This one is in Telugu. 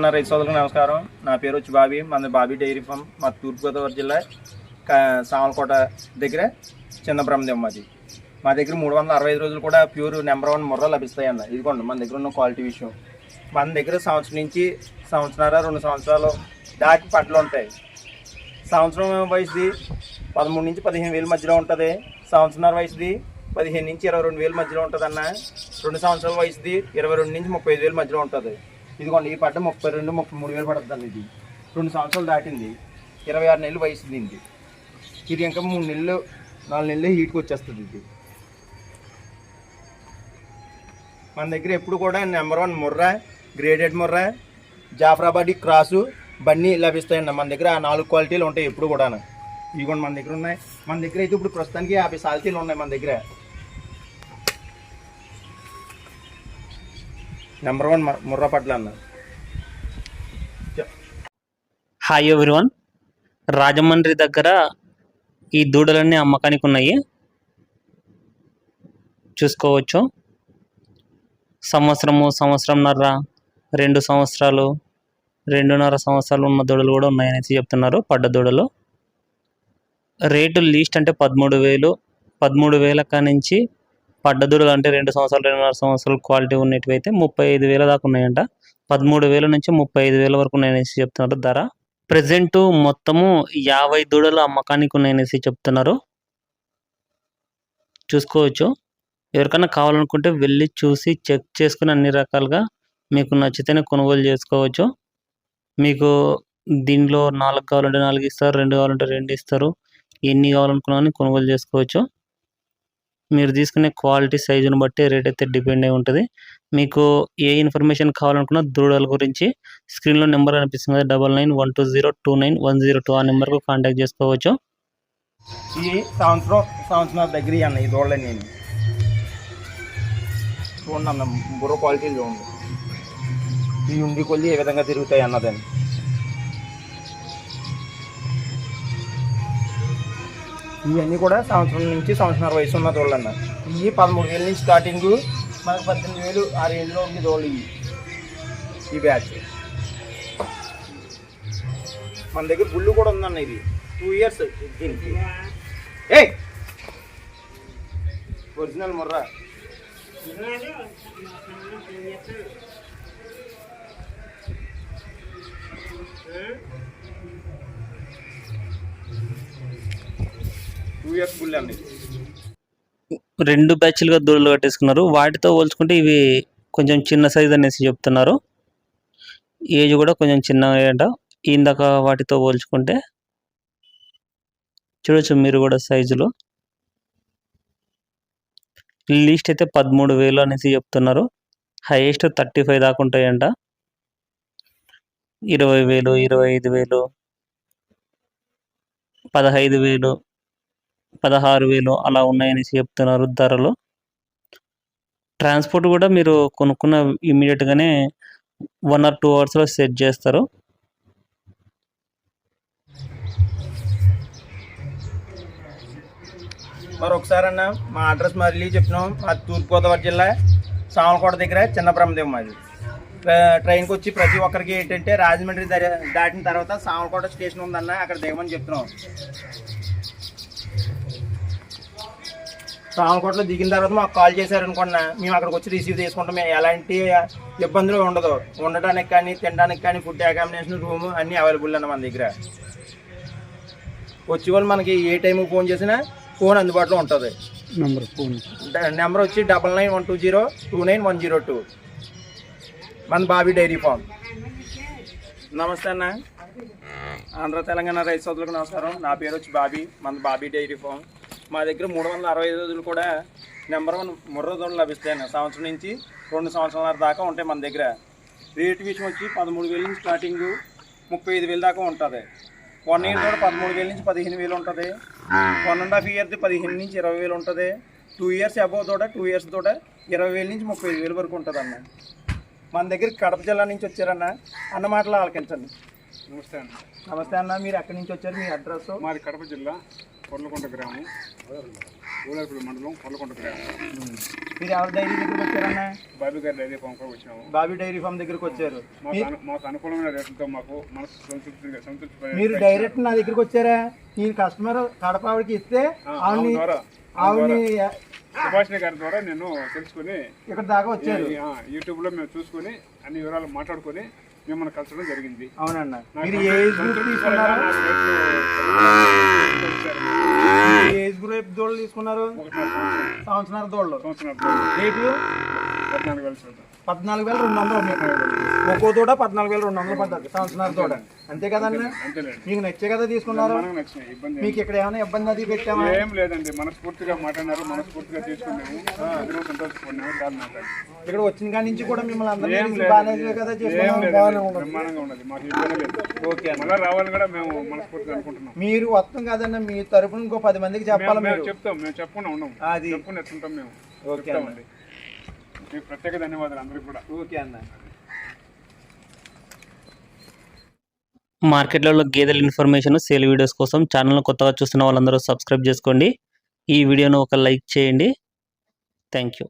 రైతు సోదరులకు నమస్కారం. నా పేరు వచ్చి బాబీ. మన బాబీ డైరీ ఫామ్. మా తూర్పుగోదావరి జిల్లా కా- సామలకోట దగ్గర చిన్న బ్రహ్మదేవ్ మాది. మా దగ్గర మూడు వందల అరవై ఐదు రోజులు కూడా ప్యూర్ నెంబర్ వన్ ముర్ర లభిస్తాయి అన్న ఇదిగోండి మన దగ్గర ఉన్న క్వాలిటీ విషయం. మన దగ్గర సంవత్సరం నుంచి సంవత్సరాల రెండు సంవత్సరాలు దాటి పట్లు ఉంటాయి. సంవత్సరం వయసుది పదమూడు నుంచి పదిహేను వేల మధ్యలో ఉంటుంది. సంవత్సరాల వయసుది పదిహేను నుంచి ఇరవై రెండు వేల మధ్యలో ఉంటుంది అన్న రెండు సంవత్సరాల వయసుది ఇరవై రెండు నుంచి ముప్పై ఐదు వేల మధ్యలో ఉంటుంది. ఇదిగోండి ఈ పడ్డ ముప్పై రెండు ముప్పై మూడు వేలు పడుతుంది ఇది. రెండు సంవత్సరాలు దాటింది. ఇరవై ఆరు నెలలు వయసు దీనికి. ఇది ఇంకా మూడు నెలలు నాలుగు నెలలు హీట్కి వచ్చేస్తుంది ఇది. మన దగ్గర ఎప్పుడు కూడా number one Murrah graded Murrah Jafarabadi cross Banni లభిస్తాయండి. మన దగ్గర ఆ నాలుగు క్వాలిటీలు ఉంటాయి ఎప్పుడు కూడా ఇదిగోండి మన దగ్గర ఉన్నాయి. మన దగ్గర అయితే ఇప్పుడు ప్రస్తుతానికి యాభై సాల్తీలు ఉన్నాయి మన దగ్గర. నెంబర్ వన్ ముర్రా పట్ల అన్న. హాయ్ ఎవ్రీవన్ రాజమండ్రి దగ్గర ఈ దూడలన్నీ అమ్మకానికి ఉన్నాయి. చూసుకోవచ్చు. సంవత్సరము సంవత్సరంన్నర రెండు సంవత్సరాలు రెండున్నర సంవత్సరాలు ఉన్న దూడలు కూడా ఉన్నాయనేసి చెప్తున్నారు పడ్డ దూడలు. రేటు లీస్ట్ అంటే పదమూడు వేలు పదమూడు వేల నుంచి పడ్డ దూడలు అంటే రెండు సంవత్సరాలు రెండున్నర సంవత్సరాలు క్వాలిటీ ఉన్నటివి అయితే ముప్పై ఐదు వేల దాకా ఉన్నాయంట. పదమూడు వేల నుంచి ముప్పై ఐదు వేల వరకు ఉన్నాయనేసి చెప్తున్నారు. ధర ప్రజెంట్ మొత్తము యాభై దూడలు అమ్మకానికి ఉన్నాయనేసి చెప్తున్నారు. చూసుకోవచ్చు. ఎవరికైనా కావాలనుకుంటే వెళ్ళి చూసి చెక్ చేసుకుని అన్ని రకాలుగా మీకు నచ్చితేనే కొనుగోలు చేసుకోవచ్చు. మీకు దీనిలో నాలుగు కావాలంటే నాలుగు ఇస్తారు రెండు కావాలంటే రెండు ఇస్తారు. ఎన్ని కావాలనుకున్నా కానీ కొనుగోలు చేసుకోవచ్చు. మీరు తీసుకునే క్వాలిటీ సైజుని బట్టి రేట్ అయితే డిపెండ్ అయి ఉంటుంది. మీకు ఏ ఇన్ఫర్మేషన్ కావాలనుకున్నా దూడల గురించి స్క్రీన్లో నెంబర్ కనిపిస్తుంది కదా double nine one two zero two nine one zero two ఆ నెంబర్కు కాంటాక్ట్ చేసుకోవచ్చు. ఈ సంవత్సరం సంవత్సరం దగ్గర అన్న ఈ దోళ్ళ నేను. చూడండి అన్న బుర్ర క్వాలిటీ చూడండి. ఈ ఉండి కొద్ది ఏ విధంగా తిరుగుతాయి అన్నదని. ఇవన్నీ కూడా సంవత్సరం నుంచి సంవత్సరం వయసు ఉన్న దోళ్ళు అన్న ఇవి పదమూడు వేల నుంచి స్టార్టింగ్ మనకు పద్దెనిమిది వేలు ఆ రేంజ్లో ఉంది దోళ్ళు ఇవి. ఈ బ్యాచ్ మన దగ్గర బుల్లు కూడా ఉందన్న ఇది. టూ ఇయర్స్ దీనికి. ఏ original Murrah. Two years bull రెండు బ్యాచ్లుగా దూడలు కట్టేసుకున్నారు. వాటితో పోల్చుకుంటే ఇవి కొంచెం చిన్న సైజ్ అనేసి చెప్తున్నారు. ఏజ్ కూడా కొంచెం చిన్నగా అంట. ఇందాక వాటితో పోల్చుకుంటే చూడొచ్చు మీరు కూడా సైజులో లీస్ట్ అయితే పదమూడు వేలు అనేసి చెప్తున్నారు. హైయెస్ట్ థర్టీ ఫైవ్ దాకా ఉంటాయంట. ఇరవై వేలు ఇరవై ఐదు వేలు పదహైదు వేలు పదహారు వేలు అలా ఉన్నాయనేసి చెప్తున్నారు ధరలు. ట్రాన్స్పోర్ట్ కూడా మీరు కొనుక్కున్న ఇమీడియట్గానే వన్ ఆర్ టూ అవర్స్లో సెట్ చేస్తారు. మరి ఒకసారి అన్న మా అడ్రస్ మళ్ళీ చెప్తున్నాం. మా తూర్పుగోదావరి జిల్లా సామలకోట దగ్గర చిన్న బ్రహ్మదేవం మాది. ట్రైన్కి వచ్చి ప్రతి ఒక్కరికి ఏంటంటే రాజమండ్రి దాటిన తర్వాత సామలకోట స్టేషన్ ఉందన్న అక్కడ దిగమని చెప్తున్నాం. సామలకోటలో దిగిన తర్వాత మాకు కాల్ చేశారనుకున్నా. మేము అక్కడికి వచ్చి రిసీవ్ చేసుకుంటాం. మేము ఎలాంటి ఇబ్బందులు ఉండదు. ఉండడానికి కానీ తినడానికి కానీ ఫుడ్ అకామిడేషన్ రూమ్ అన్నీ అవైలబుల్ అన్న మన దగ్గర. వచ్చే వాళ్ళు మనకి ఏ టైంకి ఫోన్ చేసినా ఫోన్ అందుబాటులో ఉంటుంది. నంబర్ ఫోన్ నెంబర్ వచ్చి double nine one two zero two nine one zero two మన బాబీ డైరీ ఫామ్. నమస్తే అన్న. ఆంధ్ర తెలంగాణ రైతు సోదరులకు నమస్కారం. నా పేరు వచ్చి బాబీ. మన బాబీ డైరీ ఫామ్. మా దగ్గర మూడు వందల అరవై ఐదు రోజులు కూడా నెంబర్ వన్ ముర్ర దొరలు లభిస్తాయి అన్న. సంవత్సరం నుంచి రెండు సంవత్సరాల దాకా ఉంటాయి మన దగ్గర. రేట్ విషయం వచ్చి పదమూడు వేల నుంచి స్టార్టింగ్ ముప్పై ఐదు వేల దాకా ఉంటుంది. వన్ ఇయర్ కూడా పదమూడు వేల నుంచి పదిహేను వేలు ఉంటుంది. వన్ అండ్ హాఫ్ ఇయర్ది పదిహేను నుంచి ఇరవై వేలు ఉంటుంది. టూ ఇయర్స్ అబోవ్ తోట టూ ఇయర్స్ తోట ఇరవై వేల నుంచి ముప్పై ఐదు వేలు వరకు ఉంటుంది అన్న. మన దగ్గర కడప జిల్లా నుంచి వచ్చారన్న. అన్న మాటలు ఆలకించండి. నమస్తే అండి నమస్తే అన్న మీరు ఎక్కడి నుంచి వచ్చారు? మీ అడ్రస్ మాది కడప జిల్లా. కొర్లకొండ గ్రామం. ఊలపల్లి మండలం కొర్లకొండ గ్రామం. మీరు ఎవరి డైరీ దగ్గరికి వచ్చారన్నా? బాబీ గారి డైరీ ఫామ్ కూడా వచ్చినాము. బాబీ డైరీ ఫామ్ దగ్గరికి వచ్చారు. మాకు మాకు అనుకూలమైన రేట్లతో మాకు మనసు సంతృప్తిగా సంతృప్తి మీరు డైరెక్ట్ నా దగ్గరికి వచ్చారా? నేను కస్టమర్ కడప ఆవిడకి ఇస్తే ఆవిడని ద్వారా ఆవిడని సుభాషిణి గారి ద్వారా నేను తెలుసుకుని ఇక్కడ దాకా వచ్చారు. ఈ- ఆ, యూట్యూబ్లో మేము చూసుకొని అన్ని వివరాలు మాట్లాడుకొని మిమ్మల్ని కలచడం జరిగింది. అవునన్నా. మీరు ఏ ఏజ్ గ్రూప్ తీసుకున్నారు. ఏ ఏజ్ గ్రూప్ దోళ్ళు తీసుకున్నారు? సంవత్సరాల. దోళ్ళు. సంవత్సరం రేటు పద్నాలుగు వేల చూద్దాం పద్నాలుగు వేల రెండు వందలు ఒక్కో తోట పద్నాలుగు వేల రెండు వందలు పడ్డది సంవత్సరాల తోట. అంతే అంతేలేండి మీకు నచ్చే కదా తీసుకున్నారు? మీకు ఇక్కడ ఏమైనా ఇబ్బంది అది పెట్టామా? ఏం లేదండి మనస్ఫూర్తిగా మాట్లాడినారు మనస్ఫూర్తిగా తీసుకున్నాము. అందరూ సంతోషపడినాము ఇక్కడ వచ్చిన కాడి నుంచి కూడా మిమ్మల్ని లేదు బాగానే కదా ఏం చేసుకున్నాం లేదు బాగానే ఉన్నది బ్రహ్మాండంగా ఉన్నది మాకు ఇబ్బంది లేదు. ఓకే మళ్ళీ రావాలని కూడా మేము మనస్ఫూర్తిగా అనుకుంటున్నాం. మీరు వస్తాం కదన్న మీ తరపున ఇంకో పది మందికి చెప్పాలి మేము- చెప్తాం మేము చెప్పుకున్నా ఉన్నాం అది. చెప్పుకుని మేము. ఓకే మీకు ప్రత్యేక ధన్యవాదాలు అందరికీ కూడా. ఓకే అన్న మార్కెట్లలో గేదెల ఇన్ఫర్మేషన్ సేల్ వీడియోస్ కోసం ఛానల్ కొత్తగా చూస్తున్న వాళ్ళందరూ సబ్స్క్రైబ్ చేసుకోండి. ఈ వీడియోను ఒక లైక్ చేయండి. Thank you.